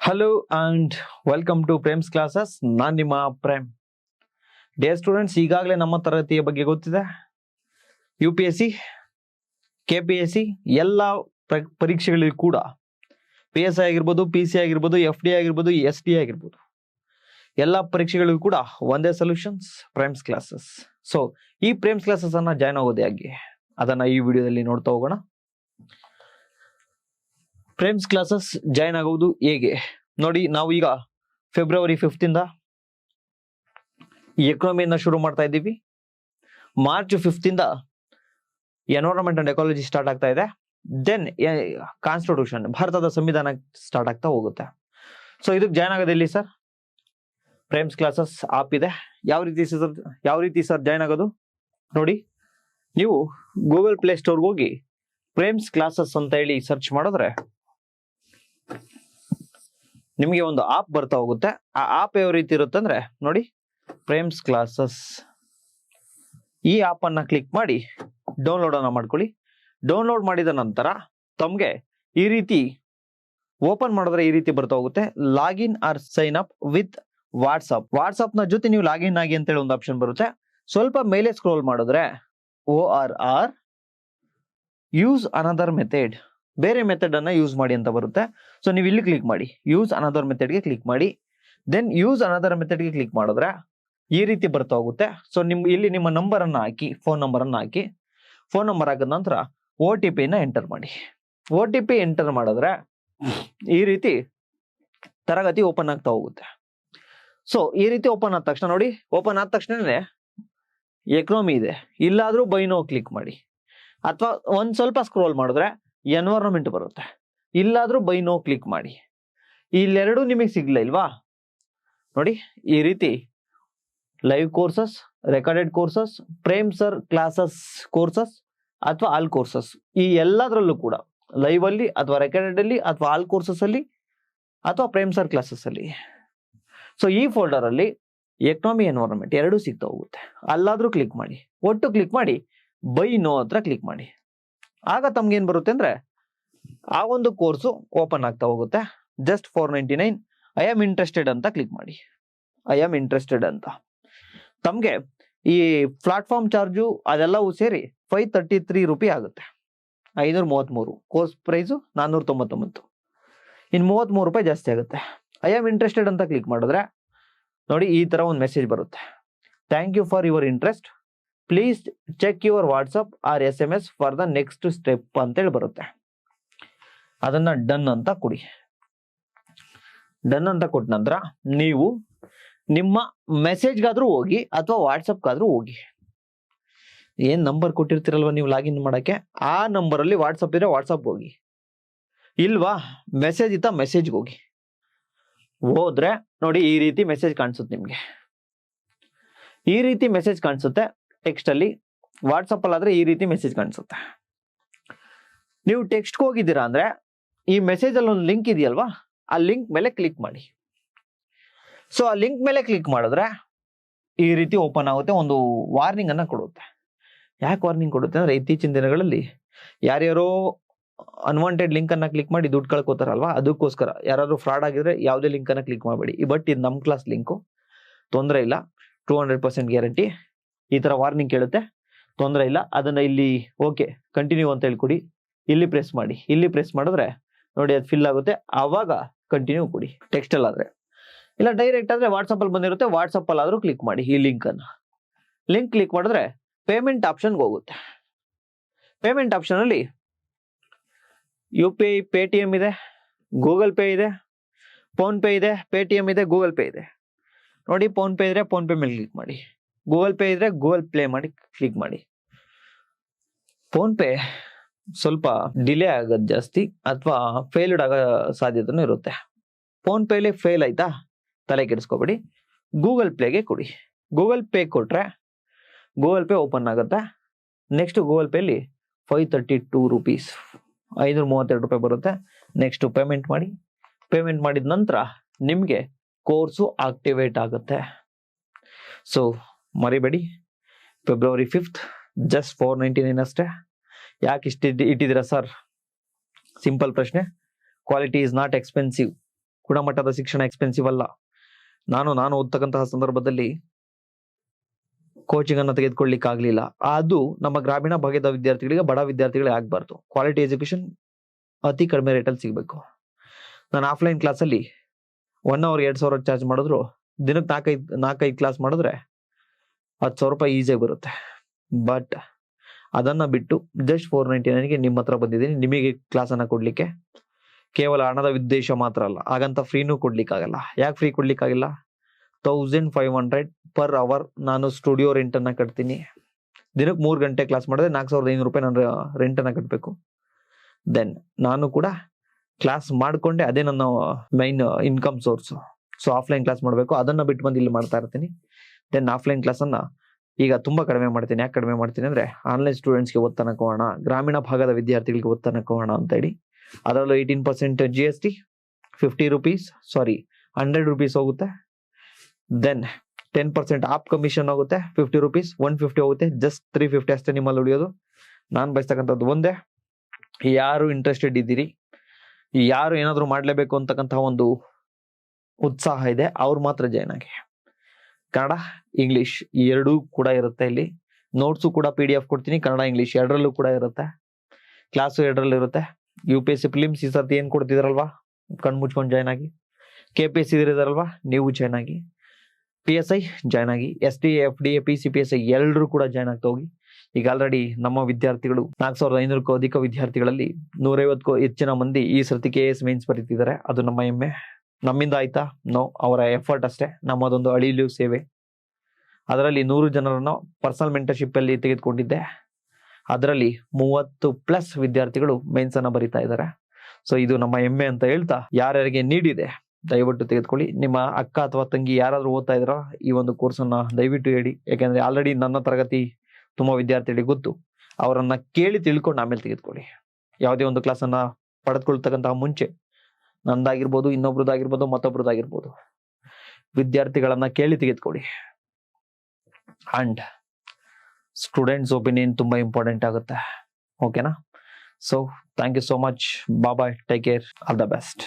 Hello and welcome to Prem's classes ನಾನು ನಿಮ್ಮ Prem day students ಈಗಾಗಲೇ ನಮ್ಮ ತರಗತಿಯ ಬಗ್ಗೆ ಗೊತ್ತಿದೆ? U P S C K P S C ಎಲ್ಲ ಪ್ರ- ಪರೀಕ್ಷೆಗಳಿಗೂ ಕೂಡ ಪಿ ಎಸ್ ಐ ಆಗಿರ್ಬೋದು ಪಿ ಸಿ ಆಗಿರ್ಬೋದು ಎಫ್ ಡಿ ಆಗಿರ್ಬೋದು ಎಸ್ ಡಿ ಆಗಿರ್ಬೋದು ಎಲ್ಲ ಪರೀಕ್ಷೆಗಳಿಗೂ ಕೂಡ ಒಂದೇ ಸೊಲ್ಯೂಷನ್ಸ್ ಪ್ರೇಮ್ಸ್ ಕ್ಲಾಸಸ್ ಸೊ ಈ ಪ್ರೇಮ್ಸ್ ಕ್ಲಾಸಸ್ ಅನ್ನ ಜಾಯ್ನ್ ಆಗೋದು ಆಗಿ ಅದನ್ನ ಈ ವಿಡಿಯೋದಲ್ಲಿ ನೋಡ್ತಾ ಹೋಗೋಣ. ಪ್ರೇಮ್ಸ್ ಕ್ಲಾಸಸ್ ಜಾಯ್ನ್ ಆಗೋದು ಹೇಗೆ? ನೋಡಿ, ನಾವು ಈಗ ಫೆಬ್ರವರಿ ಫಿಫ್ತ್ ಇಂದ ಎಕನಾಮಿಯನ್ನ ಶುರು ಮಾಡ್ತಾ ಇದ್ದೀವಿ. ಮಾರ್ಚ್ ಫಿಫ್ತ್ ಇಂದ ಎನ್ವೈರನ್ಮೆಂಟ್ ಅಂಡ್ ಎಕಾಲಜಿ ಸ್ಟಾರ್ಟ್ ಆಗ್ತಾ ಇದೆ. ದೆನ್ ಕಾನ್ಸ್ಟಿಟ್ಯೂಷನ್ ಭಾರತದ ಸಂವಿಧಾನ ಸ್ಟಾರ್ಟ್ ಆಗ್ತಾ ಹೋಗುತ್ತೆ. ಸೊ ಇದಕ್ಕೆ ಜಾಯ್ನ್ ಆಗೋದು ಎಲ್ಲಿ ಸರ್ ಪ್ರೇಮ್ಸ್ ಕ್ಲಾಸಸ್ ಆಪ್ ಇದೆ. ಯಾವ ರೀತಿ ಸರ್ ಯಾವ ರೀತಿ ಸರ್ ಜಾಯ್ನ್ ಆಗೋದು? ನೋಡಿ, ನೀವು ಗೂಗಲ್ ಪ್ಲೇ ಸ್ಟೋರ್ಗೆ ಹೋಗಿ ಪ್ರೇಮ್ಸ್ ಕ್ಲಾಸಸ್ ಅಂತ ಹೇಳಿ ಸರ್ಚ್ ಮಾಡಿದ್ರೆ ನಿಮಗೆ ಒಂದು ಆಪ್ ಬರ್ತಾ ಹೋಗುತ್ತೆ. ಆ ಆಪ್ ಯಾವ ರೀತಿ ಇರುತ್ತೆ ಅಂದ್ರೆ, ನೋಡಿ ಪ್ರೇಮ್ಸ್ ಕ್ಲಾಸಸ್ ಈ ಆಪ್ ಕ್ಲಿಕ್ ಮಾಡಿ ಡೌನ್ಲೋಡ್ ಅನ್ನ ಮಾಡ್ಕೊಳ್ಳಿ. ಡೌನ್ಲೋಡ್ ಮಾಡಿದ ನಂತರ, ತಮಗೆ ಈ ರೀತಿ ಓಪನ್ ಮಾಡಿದ್ರೆ ಈ ರೀತಿ ಬರ್ತಾ ಹೋಗುತ್ತೆ. Login or sign up with WhatsApp ವಾಟ್ಸಪ್ನ ಜೊತೆ ನೀವು ಲಾಗಿನ್ ಆಗಿ ಅಂತ ಹೇಳಿ ಒಂದು ಆಪ್ಷನ್ ಬರುತ್ತೆ. ಸ್ವಲ್ಪ ಮೇಲೆ ಸ್ಕ್ರೋಲ್ ಮಾಡಿದ್ರೆ O R or use another method ಬೇರೆ ಮೆಥಡ್ ಅನ್ನ ಯೂಸ್ ಮಾಡಿ ಅಂತ ಬರುತ್ತೆ. ಸೊ ನೀವು ಇಲ್ಲಿ ಕ್ಲಿಕ್ ಮಾಡಿ. ಯೂಸ್ ಅನದರ್ ಮೆಥಡ್ಗೆ ಕ್ಲಿಕ್ ಮಾಡಿ. ದೆನ್ ಯೂಸ್ ಅನದರ್ ಮೆಥಡ್ಗೆ ಕ್ಲಿಕ್ ಮಾಡಿದ್ರೆ ಈ ರೀತಿ ಬರ್ತಾ ಹೋಗುತ್ತೆ. ಸೊ ನಿಮ್, ಇಲ್ಲಿ ನಿಮ್ಮ ನಂಬರ್ ಅನ್ನ ಹಾಕಿ ಫೋನ್ ನಂಬರ್ ಅನ್ನ ಹಾಕಿ ಫೋನ್ ನಂಬರ್ ಹಾಕಿದ ನಂತರ ಒ ಟಿ ಪಿನ ಎಂಟರ್ ಮಾಡಿ. ಒ ಟಿ ಪಿ ಎಂಟರ್ ಮಾಡಿದ್ರೆ ಈ ರೀತಿ ತರಗತಿ ಓಪನ್ ಆಗ್ತಾ ಹೋಗುತ್ತೆ. ಸೊ ಈ ರೀತಿ ಓಪನ್ ಆದ ತಕ್ಷಣ ನೋಡಿ ಓಪನ್ ಆದ ತಕ್ಷಣನೇ ಎಕನಾಮಿ ಇದೆ. ಇಲ್ಲಾದ್ರೂ ಬೈನೋ ಕ್ಲಿಕ್ ಮಾಡಿ. ಅಥವಾ ಒಂದ್ ಸ್ವಲ್ಪ ಸ್ಕ್ರೋಲ್ ಮಾಡಿದ್ರೆ ಎನ್ವೈರನ್ಮೆಂಟ್ ಬರುತ್ತೆ. ಇಲ್ಲಾದರೂ ಬೈ ನೋ ಕ್ಲಿಕ್ ಮಾಡಿ. ಇಲ್ಲೆರಡು ನಿಮಗೆ ಸಿಗ್ಲ ಇಲ್ವಾ? ನೋಡಿ, ಈ ರೀತಿ live courses recorded courses Prem sir classes courses ಅಥವಾ ಆಲ್ ಕೋರ್ಸಸ್ ಈ ಎಲ್ಲದರಲ್ಲೂ ಕೂಡ ಲೈವ್ ಅಲ್ಲಿ ಅಥವಾ ರೆಕಾರ್ಡೆಡ್ ಅಲ್ಲಿ ಅಥವಾ ಆಲ್ ಕೋರ್ಸಸ್ ಅಲ್ಲಿ ಅಥವಾ ಪ್ರೇಮ್ ಸರ್ ಕ್ಲಾಸಸ್ ಅಲ್ಲಿ. ಸೊ ಈ ಫೋಲ್ಡರ್ ಅಲ್ಲಿ ಎಕನಾಮಿ ಎನ್ವೈರನ್ಮೆಂಟ್ ಎರಡೂ ಸಿಗ್ತಾ ಹೋಗುತ್ತೆ. ಅಲ್ಲಾದ್ರೂ ಕ್ಲಿಕ್ ಮಾಡಿ. ಒಟ್ಟು ಕ್ಲಿಕ್ ಮಾಡಿ ಬೈ ನೋ ಹತ್ರ ಕ್ಲಿಕ್ ಮಾಡಿ. ಆಗ ತಮ್ಗೆ ಏನ್ ಬರುತ್ತೆ ಅಂದ್ರೆ ಆ ಒಂದು ಕೋರ್ಸು ಓಪನ್ ಆಗ್ತಾ ಹೋಗುತ್ತೆ. Just four ninety nine, I am interested ಅಂತ ಕ್ಲಿಕ್ ಮಾಡಿ. ಐ ಆಮ್ ಇಂಟ್ರೆಸ್ಟೆಡ್ ಅಂತ. ತಮಗೆ ಈ ಪ್ಲಾಟ್ಫಾರ್ಮ್ ಚಾರ್ಜು ಅದೆಲ್ಲವೂ ಸೇರಿ ಫೈವ್ ತರ್ಟಿ ತ್ರೀ ರುಪಿ ಆಗುತ್ತೆ. ಐನೂರ ಮೂವತ್ತ್ಮೂರು ಕೋರ್ಸ್ ಪ್ರೈಸು ನಾನ್ನೂರ ತೊಂಬತ್ತೊಂಬತ್ತು ಇನ್ನು ಮೂವತ್ತ್ಮೂರು ರೂಪಾಯಿ ಜಾಸ್ತಿ ಆಗುತ್ತೆ. ಐ ಆಮ್ ಇಂಟ್ರೆಸ್ಟೆಡ್ ಅಂತ ಕ್ಲಿಕ್ ಮಾಡಿದ್ರೆ ನೋಡಿ ಈ ತರ ಒಂದು ಮೆಸೇಜ್ ಬರುತ್ತೆ. Thank you for your interest. Please check your WhatsApp or S M S for the next step ಅಂತೇಳಿ ಬರುತ್ತೆ. ಅದನ್ನ ಡನ್ ಅಂತ ಕೊಡಿ. ಡನ್ ಅಂತ ಕೊಟ್ಟ ನಂತರ ನೀವು ನಿಮ್ಮ ಮೆಸೇಜ್ಗಾದ್ರೂ ಹೋಗಿ ಅಥವಾ ವಾಟ್ಸಪ್ಗಾದ್ರೂ ಹೋಗಿ. ಏನ್ ನಂಬರ್ ಕೊಟ್ಟಿರ್ತೀರಲ್ವಾ ನೀವು ಲಾಗಿನ್ ಮಾಡಕ್ಕೆ? ಆ ನಂಬರ್ ಅಲ್ಲಿ ವಾಟ್ಸಪ್ ಇದ್ರೆ ವಾಟ್ಸಪ್ ಹೋಗಿ. ಇಲ್ವಾ? ಮೆಸೇಜ್ ಇತ್ತ ಮೆಸೇಜ್ಗೆ ಹೋಗಿ. ಹೋದ್ರೆ ನೋಡಿ ಈ ರೀತಿ ಮೆಸೇಜ್ ಕಾಣಿಸುತ್ತೆ ನಿಮ್ಗೆ. ಈ ರೀತಿ ಮೆಸೇಜ್ ಕಾಣಿಸುತ್ತೆ. ಟೆಕ್ಸ್ಟ್ ಅಲ್ಲಿ ವಾಟ್ಸಪ್ ಅಲ್ಲಾದ್ರೆ ಈ ರೀತಿ ಮೆಸೇಜ್ ಕಾಣಿಸುತ್ತೆ. ನೀವು ಟೆಕ್ಸ್ಟ್ ಹೋಗಿದ್ದೀರಾ ಅಂದರೆ ಈ ಮೆಸೇಜ್ ಅಲ್ಲಿ ಒಂದು ಲಿಂಕ್ ಇದೆಯಲ್ವಾ? ಆ ಲಿಂಕ್ ಮೇಲೆ ಕ್ಲಿಕ್ ಮಾಡಿ. ಸೊ, ಆ ಲಿಂಕ್ ಮೇಲೆ ಕ್ಲಿಕ್ ಮಾಡಿದ್ರೆ ಈ ರೀತಿ ಓಪನ್ ಆಗುತ್ತೆ, ಒಂದು ವಾರ್ನಿಂಗನ್ನು ಕೊಡುತ್ತೆ. ಯಾಕೆ ವಾರ್ನಿಂಗ್ ಕೊಡುತ್ತೆ ಅಂದ್ರೆ ಇತ್ತೀಚಿನ ದಿನಗಳಲ್ಲಿ ಯಾರ್ಯಾರೋ ಅನ್ವಾಂಟೆಡ್ ಲಿಂಕ್ ಅನ್ನ ಕ್ಲಿಕ್ ಮಾಡಿ ದುಡ್ಡು ಕಳ್ಕೊತಾರಲ್ವಾ, ಅದಕ್ಕೋಸ್ಕರ ಯಾರಾದರೂ ಫ್ರಾಡ್ ಆಗಿದ್ರೆ ಯಾವುದೇ ಲಿಂಕ್ ಅನ್ನ ಕ್ಲಿಕ್ ಮಾಡಬೇಡಿ. ಬಟ್ ಇದು ನಮ್ಮ ಕ್ಲಾಸ್ ಲಿಂಕು, ತೊಂದರೆ ಇಲ್ಲ, ಟೂ ಹಂಡ್ರೆಡ್ ಪರ್ಸೆಂಟ್ ಗ್ಯಾರಂಟಿ. ಈ ತರ ವಾರ್ನಿಂಗ್ ಕೇಳುತ್ತೆ. ತೊಂದರೆ ಇಲ್ಲ. ಅದನ್ನ ಇಲ್ಲಿ ಓಕೆ ಕಂಟಿನ್ಯೂ ಅಂತ ಹೇಳ್ಕೊಡಿ. ಇಲ್ಲಿ ಪ್ರೆಸ್ ಮಾಡಿ. ಇಲ್ಲಿ ಪ್ರೆಸ್ ಮಾಡಿದ್ರೆ ನೋಡಿ ಅದು ಫಿಲ್ ಆಗುತ್ತೆ. ಆವಾಗ ಕಂಟಿನ್ಯೂ ಕೊಡಿ. ಟೆಕ್ಸ್ಟ್ ಅಲ್ಲಾದ್ರೆ ಇಲ್ಲ ಡೈರೆಕ್ಟ್ ಆದ್ರೆ ವಾಟ್ಸಪ್ ಅಲ್ಲಿ ಬಂದಿರುತ್ತೆ. ವಾಟ್ಸಪ್ ಅಲ್ಲಾದ್ರೂ ಕ್ಲಿಕ್ ಮಾಡಿ ಈ ಲಿಂಕ್ ಅನ್ನ. ಲಿಂಕ್ ಕ್ಲಿಕ್ ಮಾಡಿದ್ರೆ ಪೇಮೆಂಟ್ ಆಪ್ಷನ್ಗೆ ಹೋಗುತ್ತೆ. ಪೇಮೆಂಟ್ ಆಪ್ಷನ್ ಅಲ್ಲಿ ಯು ಪಿ ಐ ಪೇಟಿಎಂ ಇದೆ. ಗೂಗಲ್ ಪೇ ಇದೆ. ಫೋನ್ ಪೇ ಇದೆ. ಪೇಟಿಎಂ ಇದೆ. ಗೂಗಲ್ ಪೇ ಇದೆ. ನೋಡಿ ಫೋನ್ ಪೇ ಇದ್ರೆ ಫೋನ್ ಮೇಲೆ ಕ್ಲಿಕ್ ಮಾಡಿ. ಗೂಗಲ್ ಪೇ ಇದ್ರೆ ಗೂಗಲ್ ಪ್ಲೇ ಮಾಡಿ ಕ್ಲಿಕ್ ಮಾಡಿ. ಫೋನ್ ಪೇ ಸ್ವಲ್ಪ ಡಿಲೇ ಆಗೋದು ಜಾಸ್ತಿ ಅಥವಾ ಫೇಲ್ಡ್ ಆಗೋ ಸಾಧ್ಯತೆನೂ ಇರುತ್ತೆ. ಫೋನ್ ಪೇಲಿ ಫೇಲ್ ಆಯ್ತಾ? ತಲೆ ಕೆಡಿಸ್ಕೋಬೇಡಿ. ಗೂಗಲ್ ಪ್ಲೇಗೆ ಕೊಡಿ. ಗೂಗಲ್ ಪೇ ಕೊಟ್ರೆ ಗೂಗಲ್ ಪೇ ಓಪನ್ ಆಗುತ್ತೆ? ನೆಕ್ಸ್ಟ್ ಗೂಗಲ್ ಪೇಲಿ ಫೈವ್ ತರ್ಟಿ ಟೂ ರುಪೀಸ್ ಐನೂರ ಮೂವತ್ತೆರಡು ರೂಪಾಯಿ ಬರುತ್ತೆ. ನೆಕ್ಸ್ಟ್ ಪೇಮೆಂಟ್ ಮಾಡಿ. ಪೇಮೆಂಟ್ ಮಾಡಿದ ನಂತರ ನಿಮಗೆ ಕೋರ್ಸು ಆಕ್ಟಿವೇಟ್ ಆಗುತ್ತೆ. ಸೊ ಮರಿಬೇಡಿ. February fifth just four ninety nine ಅಷ್ಟೇ. ಯಾಕೆ ಇಷ್ಟು ಇಟ್ಟಿದ್ದೀರಾ ಸರ್ ಸಿಂಪಲ್ ಪ್ರಶ್ನೆ. ಕ್ವಾಲಿಟಿ ಇಸ್ ನಾಟ್ ಎಕ್ಸ್ಪೆನ್ಸಿವ್ ಗುಣಮಟ್ಟದ ಶಿಕ್ಷಣ ಎಕ್ಸ್ಪೆನ್ಸಿವ್ ಅಲ್ಲ. ನಾನು ನಾನು ಓದ್ತಕ್ಕಂತಹ ಸಂದರ್ಭದಲ್ಲಿ ಕೋಚಿಂಗ್ ಅನ್ನು ತೆಗೆದುಕೊಳ್ಳಿಕ್ಕೆ ಆಗ್ಲಿಲ್ಲ. ಅದು ನಮ್ಮ ಗ್ರಾಮೀಣ ಭಾಗದ ವಿದ್ಯಾರ್ಥಿಗಳಿಗೆ, ಬಡ ವಿದ್ಯಾರ್ಥಿಗಳಿಗೆ ಆಗಬಾರ್ದು. ಕ್ವಾಲಿಟಿ ಎಜುಕೇಶನ್ ಅತಿ ಕಡಿಮೆ ರೇಟಲ್ಲಿ ಸಿಗಬೇಕು. ನಾನು ಆಫ್ಲೈನ್ ಕ್ಲಾಸಲ್ಲಿ ಒನ್ ಅವರ್ ಎರಡು ಸಾವಿರ ಚಾರ್ಜ್ ಮಾಡಿದ್ರು, ದಿನಕ್ಕೆ ನಾಲ್ಕೈದು ನಾಲ್ಕೈದು ಕ್ಲಾಸ್ ಮಾಡಿದ್ರೆ ಹತ್ತು ಸಾವಿರ ರೂಪಾಯಿ ಈಸಿಯಾಗಿ ಬರುತ್ತೆ. ಬಟ್ ಅದನ್ನು ಬಿಟ್ಟು ಜಸ್ಟ್ ಫೋರ್ ನೈಂಟಿ ನೈನ್ಗೆ ನಿಮ್ಮ ಹತ್ರ ಬಂದಿದ್ದೀನಿ. ನಿಮಗೆ ಕ್ಲಾಸನ್ನು ಕೊಡಲಿಕ್ಕೆ ಕೇವಲ ಹಣದ ಉದ್ದೇಶ ಮಾತ್ರ ಅಲ್ಲ, ಹಾಗಂತ ಫ್ರೀನೂ ಕೊಡ್ಲಿಕ್ಕಾಗಲ್ಲ. ಯಾಕೆ free ಕೊಡ್ಲಿಕ್ಕಾಗಿಲ್ಲ? Thousand five hundred per hour ನಾನು ಸ್ಟುಡಿಯೋ ರೆಂಟನ್ನು ಕಟ್ತೀನಿ. ದಿನಕ್ಕೆ ಮೂರು ಗಂಟೆ ಕ್ಲಾಸ್ ಮಾಡಿದ್ರೆ ನಾಲ್ಕು ಸಾವಿರದ ಐನೂರು ರೂಪಾಯಿ ನಾನು ರೆಂಟನ್ನು ಕಟ್ಟಬೇಕು ದೆನ್ ನಾನು ಕೂಡ ಕ್ಲಾಸ್ ಮಾಡಿಕೊಂಡೆ, ಅದೇ ನನ್ನ main income source so offline class ಮಾಡಬೇಕು. ಅದನ್ನು ಬಿಟ್ಟು ಬಂದು ಇಲ್ಲಿ ಮಾಡ್ತಾ ಇರ್ತೀನಿ. ದೆನ್ ಆಫ್ಲೈನ್ ಕ್ಲಾಸನ್ನು ಈಗ ತುಂಬಾ ಕಡಿಮೆ ಮಾಡ್ತೀನಿ. ಯಾಕೆ ಕಡಿಮೆ ಮಾಡ್ತೀನಿ ಅಂದ್ರೆ ಆನ್ಲೈನ್ ಸ್ಟೂಡೆಂಟ್ಸ್ಗೆ ಒತ್ತನಕ್ಕೆ ಹೋಗೋಣ ಗ್ರಾಮೀಣ ಭಾಗದ ವಿದ್ಯಾರ್ಥಿಗಳಿಗೆ ಒತ್ತನಕ್ಕೆ ಹೋಗೋಣ ಅಂತ ಹೇಳಿ. ಅದರಲ್ಲೂ eighteen percent G S T fifty rupees sorry hundred rupees ಹೋಗುತ್ತೆ. Then ten percent of commission ಹೋಗುತ್ತೆ ಫಿಫ್ಟಿ ರುಪೀಸ್ ಒನ್ ಫಿಫ್ಟಿ ಹೋಗುತ್ತೆ. ಜಸ್ಟ್ ತ್ರೀ ಫಿಫ್ಟಿ ಅಷ್ಟೇ ನಿಮ್ಮಲ್ಲಿ ಉಳಿಯೋದು. ನಾನು ಬಯಸ್ತಕ್ಕಂಥದ್ದು ಒಂದೇ. ಯಾರು ಇಂಟ್ರೆಸ್ಟೆಡ್ ಇದ್ದೀರಿ? ಯಾರು ಏನಾದರೂ ಮಾಡಲೇಬೇಕು ಅಂತಕ್ಕಂಥ ಒಂದು ಉತ್ಸಾಹ ಇದೆ. ಅವ್ರು ಮಾತ್ರ ಜಾಯ್ನ್ ಆಗಿ. ಕನ್ನಡ ಇಂಗ್ಲಿಷ್ ಎರಡೂ ಕೂಡ ಇರುತ್ತೆ ಇಲ್ಲಿ. ನೋಟ್ಸು ಕೂಡ ಪಿ ಡಿ ಎಫ್ ಕೊಡ್ತೀನಿ, ಕನ್ನಡ ಇಂಗ್ಲಿಷ್ ಎರಡರಲ್ಲೂ ಕೂಡ ಇರುತ್ತೆ. ಕ್ಲಾಸು ಎರಡರಲ್ಲಿ ಇರುತ್ತೆ. U P S C films ಈ ಸರ್ತಿ ಏನು ಕೊಡ್ತಿದ್ರಲ್ವಾ? ಕಣ್ ಮುಚ್ಕೊಂಡು ಜಾಯ್ನ್ ಆಗಿ. ಕೆ ಪಿ ಎಸ್ ನೀವು ಜಾಯ್ನ್ ಆಗಿ. ಪಿ ಎಸ್ ಐ ಜಾಯ್ನ್ ಆಗಿ. S D F D A P C P S I ಎಲ್ಲರೂ ಕೂಡ ಜಾಯ್ನ್ ಆಗ್ತಾ ಹೋಗಿ. ಈಗ ಆಲ್ರೆಡಿ ನಮ್ಮ ವಿದ್ಯಾರ್ಥಿಗಳು ನಾಲ್ಕು ಸಾವಿರದ ಐನೂರಕ್ಕೂ ಅಧಿಕ ವಿದ್ಯಾರ್ಥಿಗಳಲ್ಲಿ ನೂರೈವತ್ತಕ್ಕೂ ಹೆಚ್ಚಿನ ಮಂದಿ ಈ ಸರ್ತಿ ಕೆ ಎಸ್ ಮೀನ್ಸ್ ಬರೀತಿದ್ದಾರೆ. ಅದು ನಮ್ಮ ಹೆಮ್ಮೆ. ನಮ್ಮಿಂದ ಆಯ್ತಾ? ನೋ ಅವರ ಎಫರ್ಟ್ ಅಷ್ಟೇ. ನಮ್ಮದೊಂದು ಅಳಿಲು ಸೇವೆ. ಅದರಲ್ಲಿ ನೂರು ಜನರನ್ನು ಪರ್ಸನಲ್ ಮೆಂಟರ್ಶಿಪ್ ಅಲ್ಲಿ ತೆಗೆದುಕೊಂಡಿದ್ದೆ. ಅದರಲ್ಲಿ ಮೂವತ್ತು ಪ್ಲಸ್ ವಿದ್ಯಾರ್ಥಿಗಳು ಮೇನ್ಸ್ ಅನ್ನ ಬರಿತಾ ಇದ್ದಾರೆ. ಸೊ ಇದು ನಮ್ಮ ಹೆಮ್ಮೆ ಅಂತ ಹೇಳ್ತಾ ಯಾರ್ಯಾರಿಗೆ ನೀಡಿದೆ, ದಯವಿಟ್ಟು ತೆಗೆದುಕೊಳ್ಳಿ. ನಿಮ್ಮ ಅಕ್ಕ ಅಥವಾ ತಂಗಿ ಯಾರಾದರೂ ಓದ್ತಾ ಇದ್ರ ಈ ಒಂದು ಕೋರ್ಸ್ ಅನ್ನ ದಯವಿಟ್ಟು ಹೇಳಿ. ಯಾಕೆಂದ್ರೆ ಆಲ್ರೆಡಿ ನನ್ನ ತರಗತಿ ತುಂಬಾ ವಿದ್ಯಾರ್ಥಿಗಳಿಗೆ ಗೊತ್ತು. ಅವರನ್ನ ಕೇಳಿ ತಿಳ್ಕೊಂಡು ಆಮೇಲೆ ತೆಗೆದುಕೊಳ್ಳಿ. ಯಾವುದೇ ಒಂದು ಕ್ಲಾಸ್ ಅನ್ನ ಪಡೆದುಕೊಳ್ತಕ್ಕಂತಹ ಮುಂಚೆ ನಂದಾಗಿರ್ಬೋದು, ಇನ್ನೊಬ್ರದ್ದಾಗಿರ್ಬೋದು, ಮತ್ತೊಬ್ರದ್ದಾಗಿರ್ಬೋದು. ವಿದ್ಯಾರ್ಥಿಗಳನ್ನ ಕೇಳಿ ತೆಗೆದುಕೊಡಿ ಅಂಡ್ ಸ್ಟೂಡೆಂಟ್ಸ್ ಒಪಿನಿಯನ್ ತುಂಬಾ ಇಂಪಾರ್ಟೆಂಟ್ ಆಗುತ್ತೆ. ಓಕೆನಾ so thank you so much bye bye take care all the best